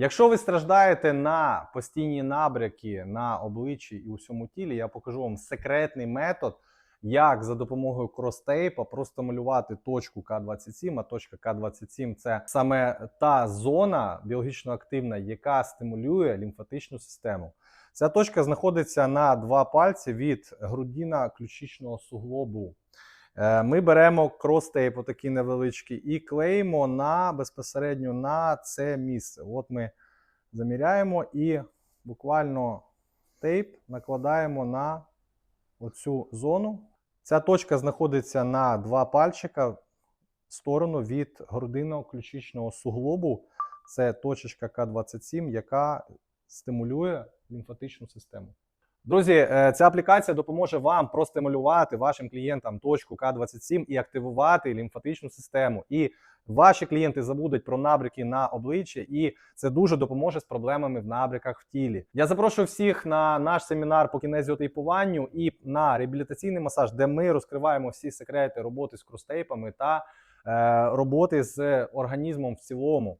Якщо ви страждаєте на постійні набряки на обличчі і усьому тілі, я покажу вам секретний метод, як за допомогою кростейпа простимулювати точку К27, а точка К27 це саме та зона біологічно активна, яка стимулює лімфатичну систему. Ця точка знаходиться на два пальці від грудіна ключичного суглобу. Е, Ми беремо кростейп, отакий невеличкий, і клеїмо на безпосередньо на це місце. От ми заміряємо і буквально тейп накладаємо на оцю зону. Ця точка знаходиться на два пальчика в сторону від грудинного ключичного суглобу. Це точечка К27, яка стимулює лімфатичну систему. Друзі, е, ця аплікація допоможе вам простимулювати вашим клієнтам точку К27 і активувати лімфатичну систему. І ваші клієнти забудуть про набряки на обличчі, і це дуже допоможе з проблемами в набряках в тілі. Я запрошую всіх на наш семінар по кінезіотейпуванню і на реабілітаційний масаж, де ми розкриваємо всі секрети роботи з крустейпами та е, роботи з організмом в цілому.